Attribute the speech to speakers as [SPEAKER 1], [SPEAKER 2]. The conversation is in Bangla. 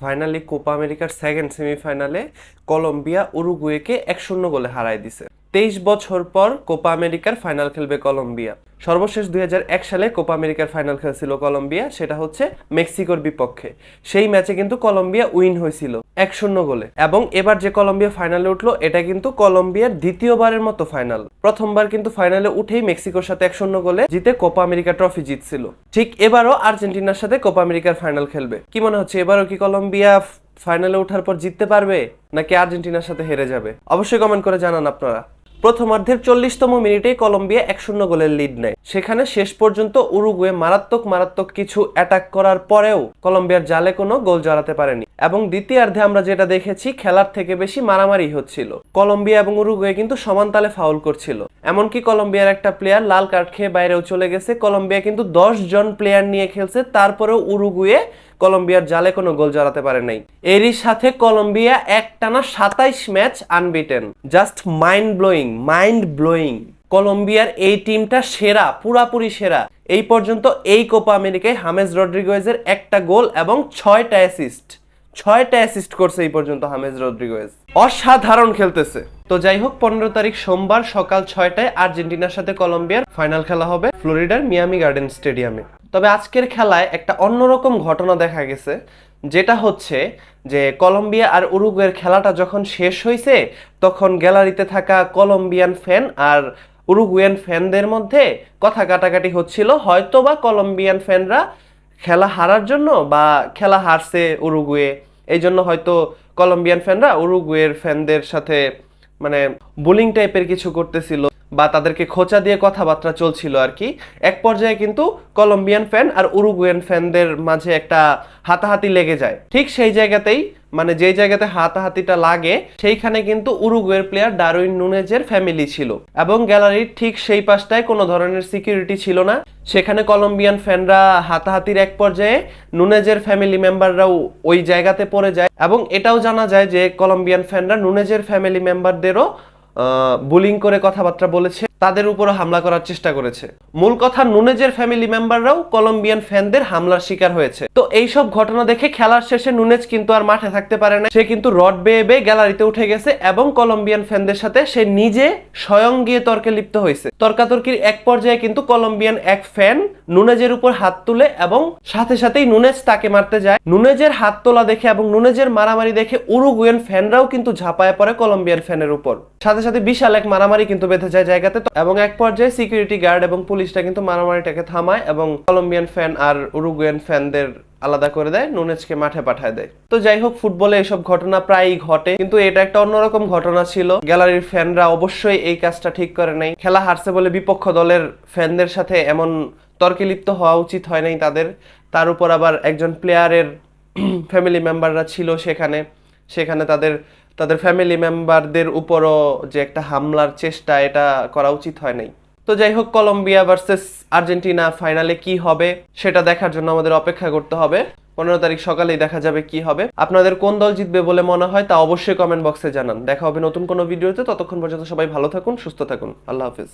[SPEAKER 1] ফাইনালি কোপা আমেরিকার সেকেন্ড সেমিফাইনালে কলম্বিয়া উরুগুয়েকে এক শূন্য গোলে হারায় দিছে। তেইশ বছর পর কোপা আমেরিকার ফাইনাল খেলবে কলম্বিয়া। সর্বশেষ দুই হাজার এক সালে কোপা আমেরিকার ফাইনাল খেলছিল কলম্বিয়া, সেটা হচ্ছে মেক্সিকোর বিপক্ষে। সেই ম্যাচে কিন্তু কলম্বিয়া উইন হয়েছিল, এক শূন্য গোলে। এবং এবার যে কলম্বিয়া ফাইনালে উঠল, এটা কিন্তু কলম্বিয়ার দ্বিতীয়বারের মতো ফাইনাল। প্রথমবার কিন্তু ফাইনালে উঠেই মেক্সিকোর সাথে এক শূন্য গোলে জিতে কোপা আমেরিকা ট্রফি জিতছিল। ঠিক এবারও আর্জেন্টিনার সাথে কোপা আমেরিকার ফাইনাল খেলবে। কি মনে হচ্ছে, এবারও কি কলম্বিয়া ফাইনালে ওঠার পর জিততে পারবে, নাকি আর্জেন্টিনার সাথে হেরে যাবে? অবশ্যই কমেন্ট করে জানান আপনারা। প্রথমার্ধের চল্লিশতম মিনিটেই কলম্বিয়া এক শূন্য গোলের লিড নেয়। সেখানে শেষ পর্যন্ত উরুগুয়ে মারাত্মক মারাত্মক কিছু অ্যাটাক করার পরেও কলম্বিয়ার জালে কোনো গোল জড়াতে পারেনি এবং দ্বিতীয়ার্ধে আমরা যেটা দেখেছি, খেলার থেকে বেশি মারামারি হচ্ছিল। কলম্বিয়া এবং উরুগুয়ে কিন্তু সমান তালে ফাউল করছিল। এমনকি কলম্বিয়ার একটা প্লেয়ার লাল কার্ড খেয়ে বাইরেও চলে গেছে। কলম্বিয়া কিন্তু দশ জন প্লেয়ার নিয়ে খেলছে, তারপরেও উরুগুয়ে কলম্বিয়ার জালে কোনো গোল জড়াতে পারে নাই। এরই সাথে কলম্বিয়া একটানা সাতাইশ match unbeaten. Just mind blowing mind blowing কলম্বিয়ার এই টিমটা সেরা, পুরাপুরি সেরা। এই পর্যন্ত এই কোপা আমেরিকায় হামেজ রড্রিগোয়েজের একটা গোল এবং ছয়টা অ্যাসিস্ট ছয়টা অ্যাসিস্ট করছে এই পর্যন্ত হামেজ রড্রিগোয়েজ অসাধারণ খেলতেছে। তো যাই হোক, পনেরো তারিখ সোমবার সকাল ছয়টায় আর্জেন্টিনার সাথে কলম্বিয়ার ফাইনাল খেলা হবে ফ্লোরিডার মিয়ামি গার্ডেন স্টেডিয়ামে। তবে আজকের খেলায় একটা অন্যরকম ঘটনা দেখা গেছে, যেটা হচ্ছে যে কলম্বিয়া আর উরুগুয়ের খেলাটা যখন শেষ হয়েছে তখন গ্যালারিতে থাকা কলম্বিয়ান ফ্যান আর উরুগুয়ান ফ্যানদের মধ্যে কথা কাটাকাটি হচ্ছিল হয়তো বা কলম্বিয়ান ফ্যানরা খেলা হারার জন্য বা খেলা হারছে উরুগুয়ে। এই জন্য হয়তো কলম্বিয়ান ফ্যানরা উরুগুয়ের ফ্যানদের সাথে মানে বোলিং টাইপের কিছু করতেছিল। বা তাদেরকে খোঁচা দিয়ে কথাবার্তা চলছিল আর কি। এক পর্যায়ে কিন্তু কলম্বিয়ান ফ্যান আর উরুগুয়ান ফ্যানদের মাঝে একটা হাতাহাতি লেগে যায়। ঠিক সেই জায়গাতেই মানে যেই জায়গাতে হাতাহাতিটা লাগে, সেইখানে কিন্তু উরুগুয়ের প্লেয়ার ডারউইন নুনেজের ফ্যামিলি ছিল। এবং গ্যালারির ঠিক সেই পাশটায় কোনো ধরনের সিকিউরিটি ছিল না। সেখানে কলম্বিয়ান ফ্যানরা হাতাহাতির এক পর্যায়ে, নুনেজের ফ্যামিলি মেম্বাররাও ওই জায়গাতে পড়ে যায়। এবং এটাও জানা যায় যে কলম্বিয়ান ফ্যানরা নুনেজের ফ্যামিলি মেম্বারদেরও বুলিং করে কথাবার্তা বলেছে। তাদের উপরও হামলা করার চেষ্টা করেছে। মূল কথা, নুনেজের ফ্যামিলি মেম্বাররাও কলম্বিয়ান ফ্যানদের হামলার শিকার হয়েছে। তো এইসব ঘটনা দেখে খেলার শেষে নুনেজ কিন্তু আর মাঠে থাকতে পারে না। সে কিন্তু রড বেয়ে বেয়ে গ্যালারিতে উঠে গেছে এবং কলম্বিয়ান ফ্যানদের সাথে সে নিজে স্বয়ং গিয়ে তর্কে লিপ্ত হয়েছে। তর্কাতর্কির এক পর্যায়ে কিন্তু কলম্বিয়ান এক ফ্যান নুনেজের উপর হাত তুলে এবং সাথে সাথেই নুনেজ তাকে মারতে যায়। নুনেজের হাত তোলা দেখে এবং নুনেজের মারামারি দেখে উরুগুয়েন ফ্যানরাও কিন্তু ঝাঁপায় পড়ে কলম্বিয়ান ফ্যানের উপর। সাথে সাথে বিশাল এক মারামারি কিন্তু বেঁধে যায় জায়গাতে। এবং এক পর্যায়ে সিকিউরিটি গার্ড এবং পুলিশটা কিন্তু মারামারিটাকে থামায় এবং কলম্বিয়ান ফ্যান আর উরুগুয়ান ফ্যানদের আলাদা করে দেয় নুনেজকে মাঠে পাঠায় দেয়। তো যাই হোক, ফুটবলে এসব ঘটনা প্রায়ই ঘটে, কিন্তু এটা একটা অন্যরকম ঘটনা ছিল। গ্যালারির ফ্যানরা অবশ্যই এই কাজটা ঠিক করে নাই। খেলা হারছে বলে বিপক্ষ দলের ফ্যানদের সাথে এমন তর্কে লিপ্ত হওয়া উচিত হয় নাই তাদের। তার উপর আবার একজন প্লেয়ারের ফ্যামিলি মেম্বাররা ছিল সেখানে। সেখানে তাদের তাদের ফ্যামিলি মেম্বারদের উপরও যে একটা হামলার চেষ্টা, এটা করা উচিত হয় নাই। তো যাই হোক, কলম্বিয়া ভার্সেস আর্জেন্টিনা ফাইনালে কি হবে, সেটা দেখার জন্য আমাদের অপেক্ষা করতে হবে। পনেরো তারিখ সকালেই দেখা যাবে কি হবে। আপনাদের কোন দল জিতবে বলে মনে হয় তা অবশ্যই কমেন্ট বক্সে জানান। দেখা হবে নতুন কোনো ভিডিওতে ততক্ষণ পর্যন্ত সবাই ভালো থাকুন, সুস্থ থাকুন। আল্লাহ হাফিজ।